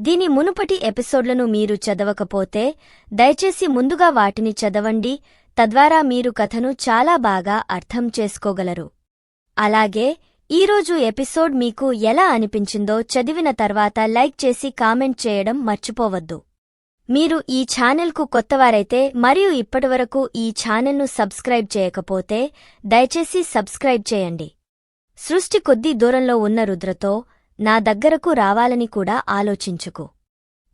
దీని మునుపటి ఎపిసోడ్లను మీరు చదవకపోతే దయచేసి ముందుగా వాటిని చదవండి తద్వారా మీరు కథను చాలా బాగా అర్థం చేసుకోగలరు. అలాగే ఈరోజు ఎపిసోడ్ మీకు ఎలా అనిపించిందో చదివిన తర్వాత లైక్ చేసి కామెంట్ చేయడం మర్చిపోవద్దు. మీరు ఈ ఛానెల్కు కొత్తవారైతే మరియు ఇప్పటివరకు ఈ ఛానెల్ను సబ్స్క్రైబ్ చేయకపోతే దయచేసి సబ్స్క్రైబ్ చేయండి. సృష్టి కొద్ది దూరంలో ఉన్న రుద్రతో నా దగ్గరకు రావాలని కూడా ఆలోచించుకు.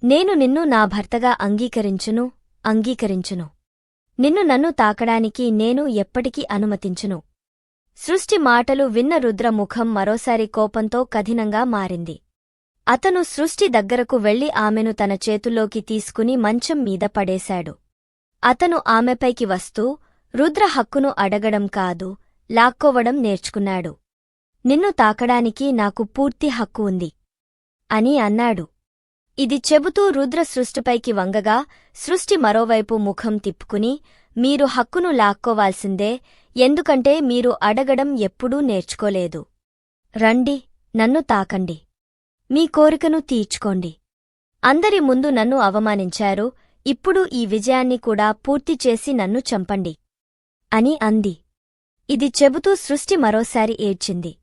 నేను నిన్ను నా భర్తగా అంగీకరించును అంగీకరించును. నిన్ను నన్ను తాకడానికి నేను ఎప్పటికీ అనుమతించును. సృష్టి మాటలు విన్న రుద్ర ముఖం మరోసారి కోపంతో కఠినంగా మారింది. అతను సృష్టి దగ్గరకు వెళ్ళి ఆమెను తన చేతుల్లోకి తీసుకుని మంచం మీద పడేశాడు. అతను ఆమెపైకి వస్తూ రుద్ర హక్కును అడగడం కాదు లాక్కోవడం నేర్చుకున్నాడు. నిన్ను తాకడానికి నాకు పూర్తి హక్కు ఉంది. అని అన్నాడు. ఇది చెబుతూ రుద్ర సృష్టిపైకి వంగగా సృష్టి మరోవైపు ముఖం తిప్పుకుని మీరు హక్కును లాక్కోవాల్సిందే ఎందుకంటే మీరు అడగడం ఎప్పుడూ నేర్చుకోలేదు. రండి నన్ను తాకండి. మీ కోరికను తీర్చుకోండి. అందరి ముందు నన్ను అవమానించారు ఇప్పుడు ఈ విజయాన్ని కూడా పూర్తి చేసి నన్ను చంపండి. అని అంది. ఇది చెబుతూ సృష్టి మరోసారి ఏడ్చింది.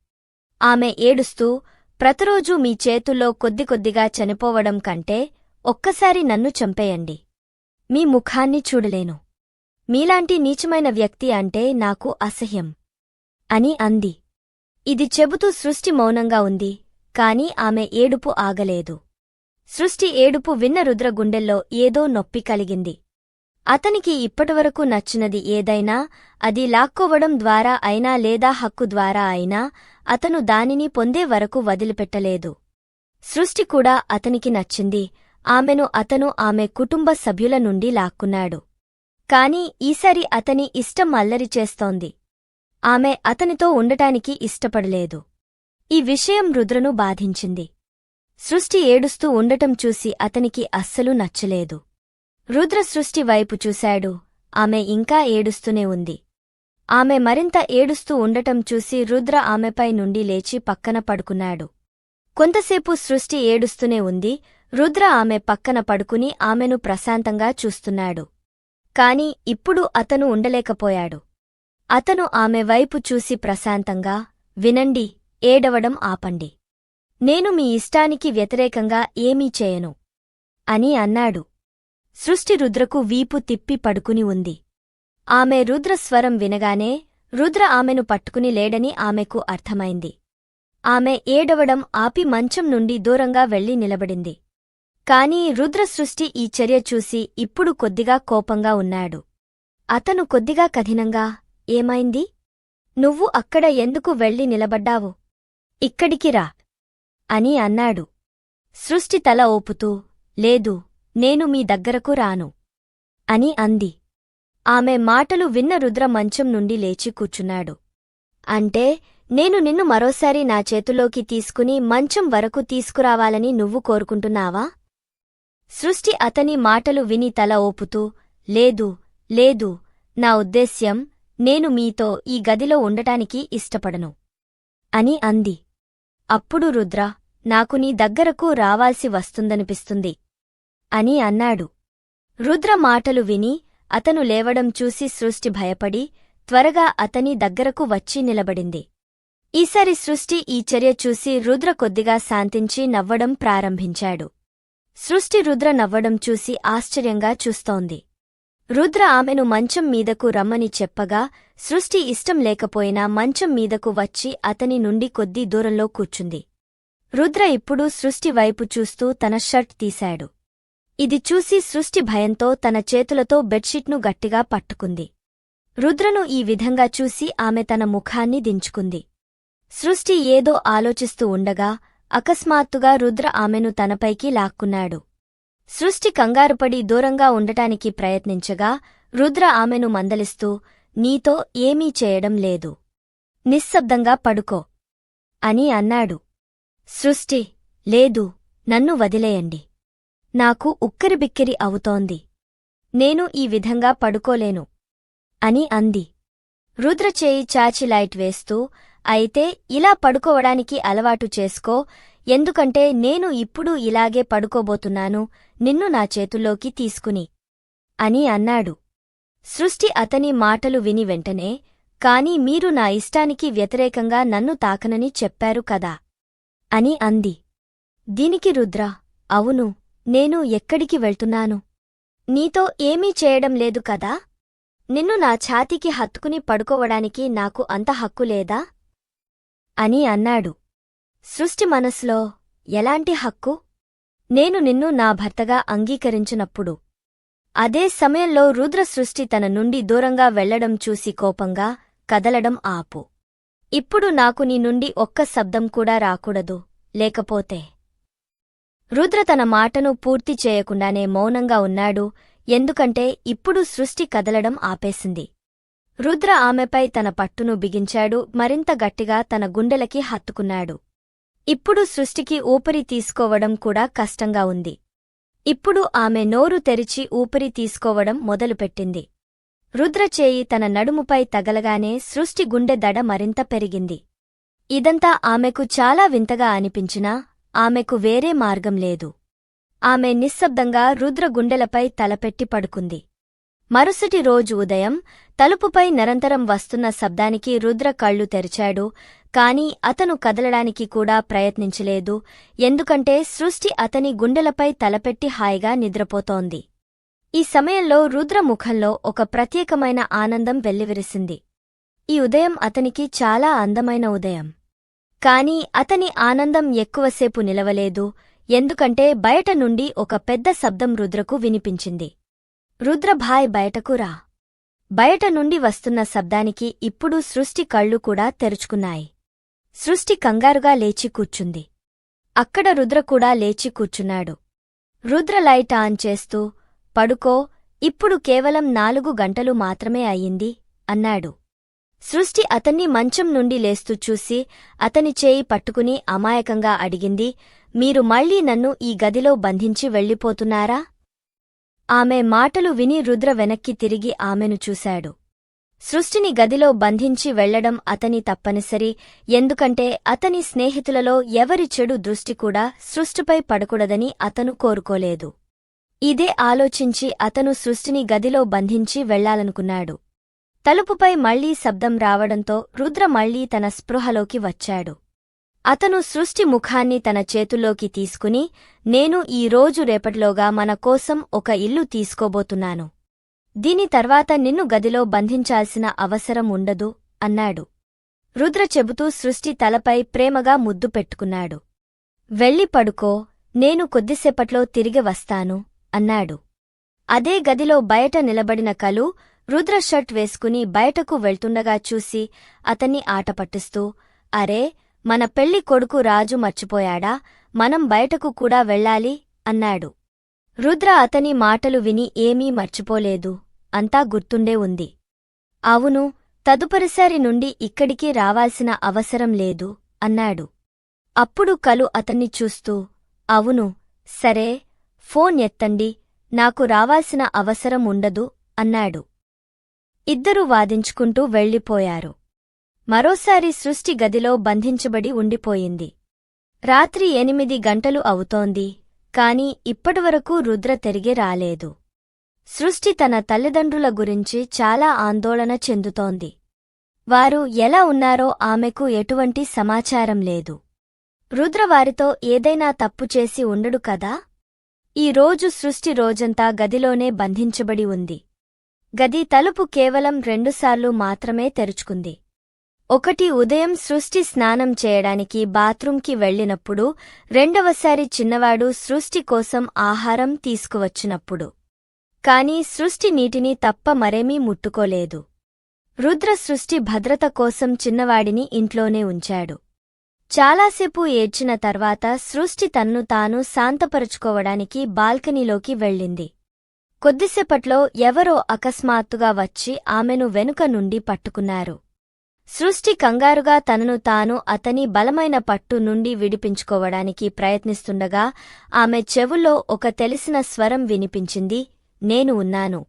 ఆమె ఏడుస్తూ ప్రతిరోజూ మీ చేతుల్లో కొద్ది కొద్దిగా చనిపోవడం కంటే ఒక్కసారి నన్ను చంపేయండి. మీ ముఖాన్ని చూడలేను. మీలాంటి నీచమైన వ్యక్తి అంటే నాకు అసహ్యం అని అంది. ఇది చెబుతూ సృష్టి మౌనంగా ఉంది కాని ఆమె ఏడుపు ఆగలేదు. సృష్టి ఏడుపు విన్న రుద్ర గుండెల్లో ఏదో నొప్పి కలిగింది. అతనికి ఇప్పటివరకు నచ్చినది ఏదైనా అది లాక్కోవడం ద్వారా అయినా లేదా హక్కు ద్వారా అయినా అతను దానిని పొందే వరకు వదిలిపెట్టలేదు. సృష్టి కూడా అతనికి నచ్చింది. ఆమెను అతను ఆమె కుటుంబ సభ్యుల నుండి లాక్కున్నాడు. కాని ఈసారి అతని ఇష్టం అల్లరి చేస్తోంది. ఆమె అతనితో ఉండటానికి ఇష్టపడలేదు. ఈ విషయం రుద్రను బాధించింది. సృష్టి ఏడుస్తూ ఉండటం చూసి అతనికి అస్సలు నచ్చలేదు. రుద్ర సృష్టి వైపు చూశాడు. ఆమె ఇంకా ఏడుస్తూనే ఉంది. ఆమె మరింత ఏడుస్తూ ఉండటం చూసి రుద్ర ఆమెపై నుండి లేచి పక్కన పడుకున్నాడు. కొంతసేపు సృష్టి ఏడుస్తూనే ఉంది. రుద్ర ఆమె పక్కన పడుకుని ఆమెను ప్రశాంతంగా చూస్తున్నాడు. కాని ఇప్పుడు అతను ఉండలేకపోయాడు. అతను ఆమె వైపు చూసి ప్రశాంతంగా వినండి ఏడవడం ఆపండి. నేను మీ ఇష్టానికి వ్యతిరేకంగా ఏమీ చేయను అని అన్నాడు. సృష్టి రుద్రకు వీపు తిప్పి పడుకుని ఉంది. ఆమె రుద్ర స్వరం వినగానే రుద్ర ఆమెను పట్టుకుని లేడని ఆమెకు అర్థమైంది. ఆమె ఏడవడం ఆపి మంచం నుండి దూరంగా వెళ్ళి నిలబడింది. కాని రుద్ర సృష్టి ఈ చర్య చూసి ఇప్పుడు కొద్దిగా కోపంగా ఉన్నాడు. అతను కొద్దిగా కఠినంగా ఏమైంది? నువ్వు అక్కడ ఎందుకు వెళ్ళి నిలబడ్డావు? ఇక్కడికి రా అని అన్నాడు. సృష్టి తల ఓపుతూ లేదు నేను మీ దగ్గరకు రాను అని అంది. ఆమె మాటలు విన్న రుద్ర మంచం నుండి లేచి కూర్చున్నాడు. అంటే నేను నిన్ను మరోసారి నా చేతులోకి తీసుకుని మంచం వరకు తీసుకురావాలని నువ్వు కోరుకుంటున్నావా? సృష్టి అతని మాటలు విని తల ఓపుతూ లేదు లేదు నా ఉద్దేశ్యం నేను మీతో ఈ గదిలో ఉండటానికి ఇష్టపడను అని అంది. అప్పుడు రుద్ర నాకు నీ దగ్గరకు రావాల్సి వస్తుందనిపిస్తుంది అని అన్నాడు. రుద్ర మాటలు విని అతను లేవడం చూసి సృష్టి భయపడి త్వరగా అతని దగ్గరకు వచ్చి నిలబడింది. ఈసారి సృష్టి ఈ చర్య చూసి రుద్ర కొద్దిగా శాంతించి నవ్వడం ప్రారంభించాడు. సృష్టి రుద్ర నవ్వడం చూసి ఆశ్చర్యంగా చూస్తోంది. రుద్ర ఆమెను మంచం మీదకు రమ్మని చెప్పగా సృష్టి ఇష్టం లేకపోయినా మంచం మీదకు వచ్చి అతని నుండి కొద్ది దూరంలో కూర్చుంది. రుద్ర ఇప్పుడు సృష్టి వైపు చూస్తూ తన షర్ట్ తీశాడు. ఇది చూసి సృష్టి భయంతో తన చేతులతో బెడ్షీట్ను గట్టిగా పట్టుకుంది. రుద్రను ఈ విధంగా చూసి ఆమె తన ముఖాన్ని దించుకుంది. సృష్టి ఏదో ఆలోచిస్తూ ఉండగా అకస్మాత్తుగా రుద్ర ఆమెను తనపైకి లాక్కున్నాడు. సృష్టి కంగారుపడి దూరంగా ఉండటానికి ప్రయత్నించగా రుద్ర ఆమెను మందలిస్తూ నీతో ఏమీ చేయడం లేదు. నిశ్శబ్దంగా పడుకో అని అన్నాడు. సృష్టి లేదు నన్ను వదిలేయండి. నాకు ఉక్కిరిబిక్కిరి అవుతోంది. నేను ఈ విధంగా పడుకోలేను. అని అంది. రుద్ర చేయి చాచి లైట్ వేస్తూ అయితే ఇలా పడుకోవడానికి అలవాటు చేసుకో ఎందుకంటే నేను ఇప్పుడు ఇలాగే పడుకోబోతున్నాను నిన్ను నా చేతుల్లోకి తీసుకుని. అని అన్నాడు. సృష్టి అతని మాటలు విని వెంటనే కాని మీరు నా ఇష్టానికి వ్యతిరేకంగా నన్ను తాకనని చెప్పారు కదా అని అంది. దీనికి రుద్ర అవును నేను ఎక్కడికి వెళ్తున్నాను? నీతో ఏమీ చేయడం లేదు కదా? నిన్ను నా ఛాతీకి హత్తుకుని పడుకోవడానికి నాకు అంత హక్కు లేదా? అని అన్నాడు. సృష్టి మనసులో ఎలాంటి హక్కు? నేను నిన్ను నా భర్తగా అంగీకరించినప్పుడు. అదే సమయంలో రుద్ర సృష్టి తన నుండి దూరంగా వెళ్ళడం చూసి కోపంగా కదలడం ఆపు. ఇప్పుడు నాకు నీ నుండి ఒక్క శబ్దం కూడా రాకూడదు. లేకపోతే రుద్ర తన మాటను పూర్తి చేయకుండానే మౌనంగా ఉన్నాడు ఎందుకంటే ఇప్పుడు సృష్టి కదలడం ఆపేసింది. రుద్ర ఆమెపై తన పట్టును బిగించాడు మరింత గట్టిగా తన గుండెలకి హత్తుకున్నాడు. ఇప్పుడు సృష్టికి ఊపిరి తీసుకోవడం కూడా కష్టంగా ఉంది. ఇప్పుడు ఆమె నోరు తెరిచి ఊపిరి తీసుకోవడం మొదలుపెట్టింది. రుద్ర చేయి తన నడుముపై తగలగానే సృష్టి గుండె దడ మరింత పెరిగింది. ఇదంతా ఆమెకు చాలా వింతగా అనిపించినా ఆమెకు వేరే మార్గం లేదు. ఆమె నిశ్శబ్దంగా రుద్ర గుండెలపై తలపెట్టి పడుకుంది. మరుసటి రోజు ఉదయం తలుపుపై నిరంతరం వస్తున్న శబ్దానికి రుద్ర కళ్ళు తెరిచాడు కాని అతను కదలడానికి కూడా ప్రయత్నించలేదు ఎందుకంటే సృష్టి అతని గుండెలపై తలపెట్టి హాయిగా నిద్రపోతోంది. ఈ సమయంలో రుద్ర ముఖంలో ఒక ప్రత్యేకమైన ఆనందం వెల్లివిరిసింది. ఈ ఉదయం అతనికి చాలా అందమైన ఉదయం. కాని అతని ఆనందం ఎక్కువసేపు నిలవలేదు ఎందుకంటే బయట నుండి ఒక పెద్ద శబ్దం రుద్రకు వినిపించింది. రుద్రభాయ్ బయటకు రా. బయట నుండి వస్తున్న శబ్దానికి ఇప్పుడు సృష్టి కళ్ళు కూడా తెరుచుకున్నాయి. సృష్టి కంగారుగా లేచి కూర్చుంది. అక్కడ రుద్ర కూడా లేచి కూర్చున్నాడు. రుద్ర లైట్ ఆన్ చేస్తూ పడుకో ఇప్పుడు కేవలం నాలుగు గంటలు మాత్రమే అయ్యింది అన్నాడు. సృష్టి అతన్ని మంచం నుండి లేస్తూ చూసి అతని చేయి పట్టుకుని అమాయకంగా అడిగింది మీరు మళ్ళీ నన్ను ఈ గదిలో బంధించి వెళ్ళిపోతున్నారా? ఆమె మాటలు విని రుద్ర వెనక్కి తిరిగి ఆమెను చూశాడు. సృష్టిని గదిలో బంధించి వెళ్ళడం అతని తప్పనిసరి ఎందుకంటే అతని స్నేహితులలో ఎవరి చెడు దృష్టి కూడా సృష్టిపై పడకూడదని అతను కోరుకోలేదు. ఇదే ఆలోచించి అతను సృష్టిని గదిలో బంధించి వెళ్ళాలనుకున్నాడు తలుపుపై మళ్ళీ శబ్దం రావడంతో రుద్ర మళ్ళీ తన స్పృహలోకి వచ్చాడు. అతను సృష్టి ముఖాన్ని తన చేతుల్లోకి తీసుకుని నేను ఈ రోజు రేపటిలోగా మన కోసం ఒక ఇల్లు తీసుకోబోతున్నాను. దీని తర్వాత నిన్ను గదిలో బంధించాల్సిన అవసరం ఉండదు అన్నాడు. రుద్ర చెబుతూ సృష్టి తలపై ప్రేమగా ముద్దు పెట్టుకున్నాడు. వెళ్ళి పడుకో నేను కొద్దిసేపట్లో తిరిగి వస్తాను అన్నాడు. అదే గదిలో బయట నిలబడిన కలు రుద్ర షర్ట్ వేసుకుని బయటకు వెళ్తుండగా చూసి అతన్ని ఆటపట్టిస్తూ అరే మన పెళ్ళి కొడుకు రాజు మర్చిపోయాడా? మనం బయటకు కూడా వెళ్ళాలి? అన్నాడు. రుద్ర అతని మాటలు విని ఏమీ మర్చిపోలేదు. అంతా గుర్తుండే ఉంది. అవును తదుపరిసారి నుండి ఇక్కడికి రావాల్సిన అవసరం లేదు అన్నాడు. అప్పుడు కలు అతన్ని చూస్తూ అవును సరే ఫోన్ ఎత్తండి నాకు రావాల్సిన అవసరం ఉండదు అన్నాడు. ఇద్దరూ వాదించుకుంటూ వెళ్ళిపోయారు. మరోసారి సృష్టి గదిలో బంధించబడి ఉండిపోయింది. రాత్రి ఎనిమిది గంటలు అవుతోంది కాని ఇప్పటివరకు రుద్ర తిరిగి రాలేదు. సృష్టి తన తల్లిదండ్రుల గురించి చాలా ఆందోళన చెందుతోంది. వారు ఎలా ఉన్నారో ఆమెకు ఎటువంటి సమాచారం లేదు. రుద్ర వారితో ఏదైనా తప్పు చేసి ఉండడు కదా? ఈ రోజు సృష్టి రోజంతా గదిలోనే బంధించబడి ఉంది. గది తలుపు కేవలం రెండుసార్లు మాత్రమే తెరుచుకుంది. ఒకటి ఉదయం సృష్టి స్నానం చేయడానికి బాత్రూంకి వెళ్ళినప్పుడు రెండవసారి చిన్నవాడు సృష్టి కోసం ఆహారం తీసుకువచ్చినప్పుడు. కాని సృష్టి నీటిని తప్ప మరేమీ ముట్టుకోలేదు. రుద్ర సృష్టి భద్రత కోసం చిన్నవాడిని ఇంట్లోనే ఉంచాడు. చాలాసేపు ఏడ్చిన తర్వాత సృష్టి తన్ను తాను శాంతపరుచుకోవడానికి బాల్కనీలోకి వెళ్ళింది. కొద్దిసేపట్లో ఎవరో అకస్మాత్తుగా వచ్చి ఆమెను వెనుక నుండి పట్టుకున్నారు. సృష్టి కంగారుగా తనను తాను అతని బలమైన పట్టు నుండి విడిపించుకోవడానికి ప్రయత్నిస్తుండగా ఆమె చెవుల్లో ఒక తెలిసిన స్వరం వినిపించింది నేను ఉన్నాను.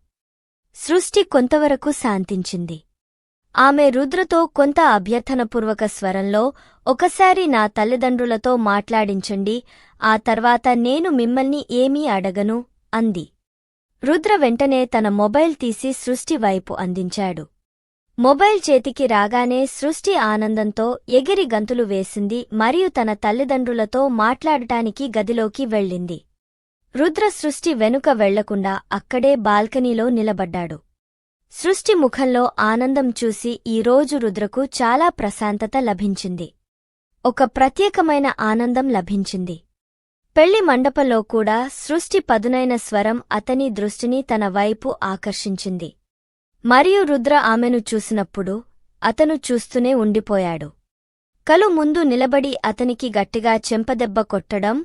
సృష్టి కొంతవరకు శాంతించింది. ఆమె రుద్రతో కొంత అభ్యర్థనపూర్వక స్వరంలో ఒకసారి నా తల్లిదండ్రులతో మాట్లాడించండి ఆ తర్వాత నేను మిమ్మల్ని ఏమీ అడగను అంది. రుద్ర వెంటనే తన మొబైల్ తీసి సృష్టి వైపు అందించాడు. మొబైల్ చేతికి రాగానే సృష్టి ఆనందంతో ఎగిరి గంతులు వేసింది మరియు తన తల్లిదండ్రులతో మాట్లాడటానికి గదిలోకి వెళ్ళింది. రుద్ర సృష్టి వెనుక వెళ్ళకుండా అక్కడే బాల్కనీలో నిలబడ్డాడు. సృష్టి ముఖంలో ఆనందం చూసి ఈరోజు రుద్రకు చాలా ప్రశాంతత లభించింది. ఒక ప్రత్యేకమైన ఆనందం లభించింది. పెళ్ళి మండపంలో కూడా సృష్టి పదునైన స్వరం అతని దృష్టిని తన వైపు ఆకర్షించింది. మరియు రుద్ర ఆమెను చూసినప్పుడు అతను చూస్తూనే ఉండిపోయాడు. కలు ముందు నిలబడి అతనికి గట్టిగా చెంపదెబ్బ కొట్టడం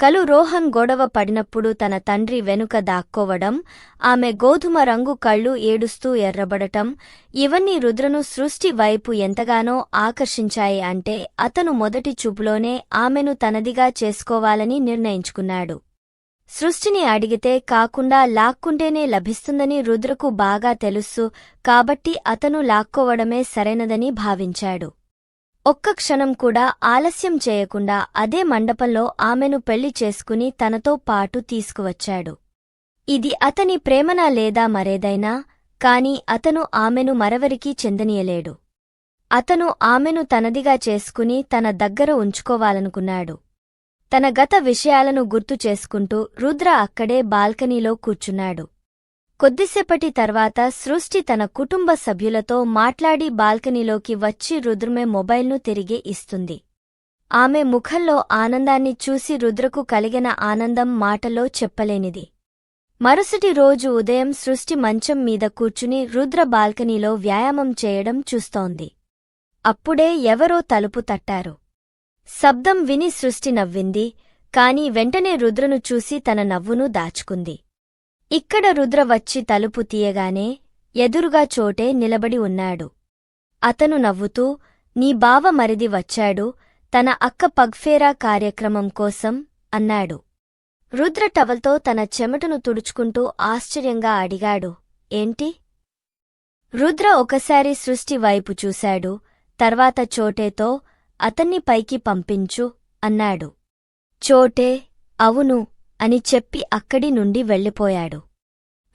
కలు రోహన్ గొడవ పడినప్పుడు తన తండ్రి వెనుక దాక్కోవడం ఆమె గోధుమ రంగు కళ్ళు ఏడుస్తూ ఎర్రబడటం ఇవన్నీ రుద్రను సృష్టి వైపు ఎంతగానో ఆకర్షించాయి అంటే అతను మొదటి చూపులోనే ఆమెను తనదిగా చేసుకోవాలని నిర్ణయించుకున్నాడు. సృష్టిని అడిగితే కాకుండా లాక్కుంటేనే లభిస్తుందని రుద్రకు బాగా తెలుసు కాబట్టి అతను లాక్కోవడమే సరైనదని భావించాడు. ఒక్క క్షణం కూడా ఆలస్యం చేయకుండా అదే మండపంలో ఆమెను పెళ్ళి చేసుకుని తనతో పాటు తీసుకువచ్చాడు. ఇది అతని ప్రేమనా లేదా మరేదైనా కాని అతను ఆమెను మరెవరికీ చెందనీయలేడు. అతను ఆమెను తనదిగా చేసుకుని తన దగ్గర ఉంచుకోవాలనుకున్నాడు. తన గత విషయాలను గుర్తు చేసుకుంటూ రుద్ర అక్కడే బాల్కనీలో కూర్చున్నాడు. కొద్దిసేపటి తర్వాత సృష్టి తన కుటుంబ సభ్యులతో మాట్లాడి బాల్కనీలోకి వచ్చి రుద్రమే మొబైల్ను తిరిగి ఇస్తుంది. ఆమె ముఖంలో ఆనందాన్ని చూసి రుద్రకు కలిగిన ఆనందం మాటలో చెప్పలేనిది. మరుసటి రోజు ఉదయం సృష్టి మంచం మీద కూర్చుని రుద్ర బాల్కనీలో వ్యాయామం చేయడం చూస్తోంది. అప్పుడే ఎవరో తలుపు తట్టారు. శబ్దం విని సృష్టి నవ్వింది కాని వెంటనే రుద్రను చూసి తన నవ్వును దాచుకుంది. ఇక్కడ రుద్ర వచ్చి తలుపు తీయగానే ఎదురుగా చోటే నిలబడి ఉన్నాడు. అతను నవ్వుతూ నీ బావ మరిది వచ్చాడు తన అక్క పగ్ఫేరా కార్యక్రమం కోసం అన్నాడు. రుద్ర టవల్తో తన చెమటను తుడుచుకుంటూ ఆశ్చర్యంగా అడిగాడు ఏంటి? రుద్ర ఒకసారి సృష్టి వైపు చూశాడు తర్వాత చోటేతో అతన్ని పైకి పంపించు అన్నాడు. చోటే? అవును అని చెప్పి అక్కడి నుండి వెళ్ళిపోయాడు.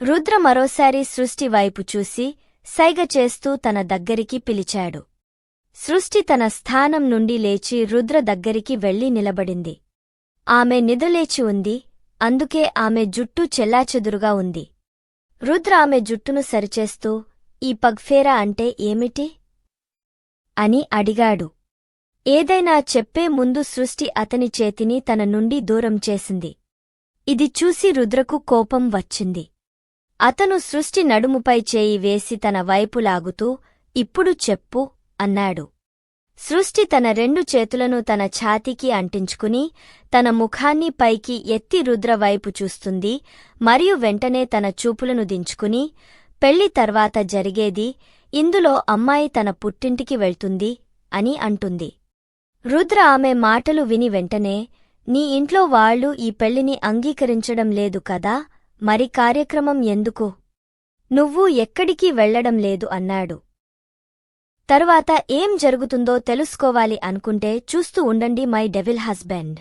రుద్ర మరోసారి సృష్టి వైపు చూసి సైగ చేస్తూ తన దగ్గరికి పిలిచాడు. సృష్టి తన స్థానం నుండి లేచి రుద్ర దగ్గరికి వెళ్ళి నిలబడింది. ఆమె నిద్రలేచి ఉంది అందుకే ఆమె జుట్టు చెల్లాచెదురుగా ఉంది. రుద్ర ఆమె జుట్టును సరిచేస్తూ ఈ పగ్ఫేరా అంటే ఏమిటి అని అడిగాడు. ఏదైనా చెప్పే ముందు సృష్టి అతని చేతిని తన నుండి దూరం చేసింది. ఇది చూసి రుద్రకు కోపం వచ్చింది. అతను సృష్టి నడుముపై చేయి వేసి తన వైపు లాగుతూ ఇప్పుడు చెప్పు అన్నాడు. సృష్టి తన రెండు చేతులను తన ఛాతీకి అంటించుకుని తన ముఖాన్ని పైకి ఎత్తి రుద్ర వైపు చూస్తుంది మరియు వెంటనే తన చూపులను దించుకుని పెళ్ళి తర్వాత జరిగేది ఇందులో అమ్మాయి తన పుట్టింటికి వెళ్తుంది అని అంటుంది. రుద్ర ఆమె మాటలు విని వెంటనే నీ ఇంట్లో వాళ్ళు ఈ పెళ్ళిని అంగీకరించడం లేదు కదా మరి కార్యక్రమం ఎందుకు? నువ్వు ఎక్కడికి వెళ్ళడం లేదు అన్నాడు. తరువాత ఏం జరుగుతుందో తెలుసుకోవాలి అనుకుంటే చూస్తూ ఉండండి మై డెవిల్ హస్బెండ్.